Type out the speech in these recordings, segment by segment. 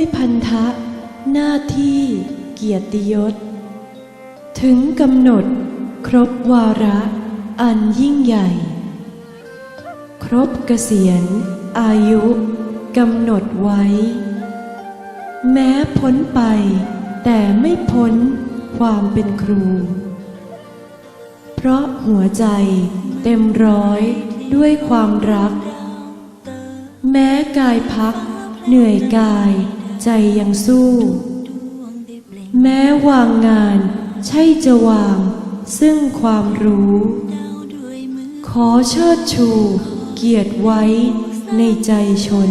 ด้วยพันธะ หน้าที่เกียรติยศ ถึงกำหนดครบวาระอันยิ่งใหญ่ ครบเกษียณอายุกำหนดไว้ แม้พ้นไปแต่ไม่พ้นความเป็นครู เพราะหัวใจเต็มร้อยด้วยความรัก แม้กายพักเหนื่อยกาย ใจยังสู้ แม้วางงานใช่จะวาง ซึ่งความรู้ ขอเชิดชู เกียรติไว้ในใจชน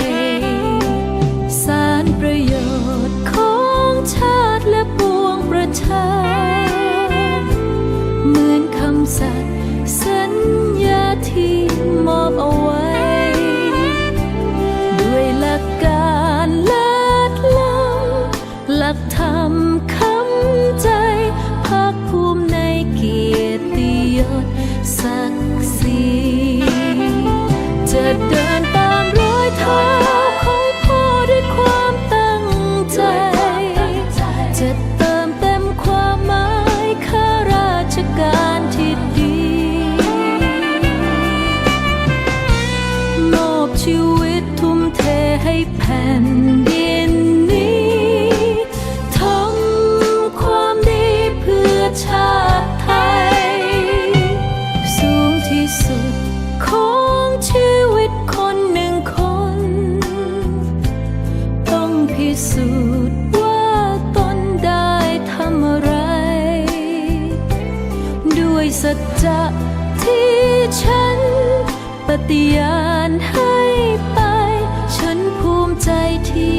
อ แผ่นดินนี้ทำความดีเพื่อชาติไทย สูงที่สุดของชีวิตคนหนึ่งคน ต้องพิสูจน์ว่าตนได้ทำอะไร ด้วยสัจจะที่ฉันปฏิญาณให้ป tears.